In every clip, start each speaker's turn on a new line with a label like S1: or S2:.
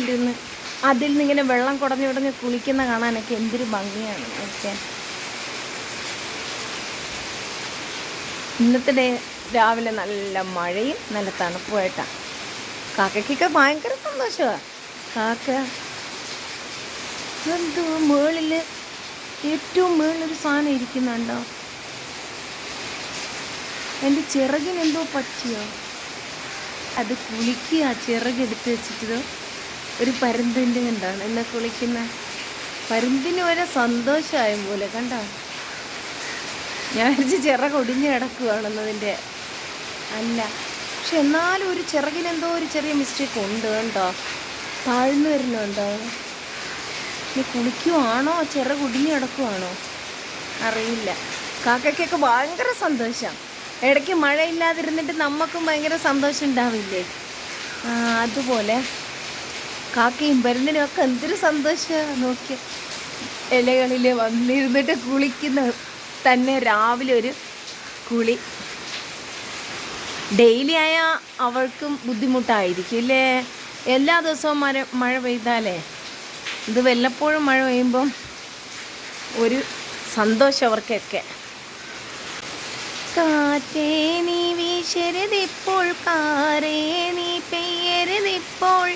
S1: തോട്ടിലിരുന്ന് അതിൽ നിന്ന് ഇങ്ങനെ വെള്ളം കുടഞ്ഞുടഞ്ഞ് കുളിക്കുന്ന കാണാനൊക്കെ എന്തൊരു ഭംഗിയാണ്. ഓക്കെ. ഇന്നത്തെ ഡേ രാവിലെ നല്ല മഴയും നല്ല തണുപ്പുമായിട്ടാണ് കാക്കയ്ക്കൊക്കെ ഭയങ്കര സന്തോഷമാണ് കാക്ക എന്തോ മുകളിൽ ഏറ്റവും മുകളിലൊരു സാധനം ഇരിക്കുന്നുണ്ടോ? എന്റെ ചിറകിനെന്തോ പറ്റിയോ? അത് കുളിക്കുക ചിറകെടുത്ത് വെച്ചിട്ട് ഒരു പരുന്തിന്റെ കണ്ടാണ്. എന്നെ കുളിക്കുന്ന? പരുന്തിന് വരെ സന്തോഷമായ പോലെ കണ്ടോ? ഞാൻ വിചാരിച്ച് ചിറക് ഒടിഞ്ഞ് കിടക്കുകയാണെന്നതിന്റെ അല്ല. പക്ഷെ എന്നാലും ഒരു ചിറകിനെന്തോ ഒരു ചെറിയ മിസ്റ്റേക്ക് ഉണ്ട് കേട്ടോ താഴ്ന്നു വരുന്നുണ്ടോ ഇനി കുളിക്കുവാണോ? ചിറക് ഒടിഞ്ഞ് കിടക്കുവാണോ? അറിയില്ല. കാക്കയ്ക്കൊക്കെ ഭയങ്കര സന്തോഷം. ഇടയ്ക്ക് മഴയില്ലാതിരുന്നിട്ട് നമുക്കും ഭയങ്കര സന്തോഷം ഉണ്ടാവില്ലേ? അതുപോലെ. കാക്കയും പരുന്നിനും ഒക്കെ എന്തൊരു സന്തോഷമാണ് നോക്കിയ. ഇലകളിൽ വന്നിരുന്നിട്ട് കുളിക്കുന്ന തന്നെ രാവിലെ ഒരു കുളി. ഡെയിലി ആയാൽ അവൾക്കും ബുദ്ധിമുട്ടായിരിക്കും ഇല്ലേ? എല്ലാ ദിവസവും മഴ മഴ പെയ്താലേ? ഇത് വല്ലപ്പോഴും മഴ പെയ്യുമ്പം ഒരു സന്തോഷം അവർക്കൊക്കെ. കാറ്റേ നീ വീശരുതിപ്പോൾ കാറേ നീ പെയ്യരുതിപ്പോൾ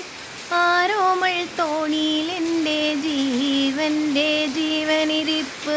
S1: ആരോമൾ തോണിയിൽ എന്റെ ജീവന്റെ ജീവനിരിപ്പ്.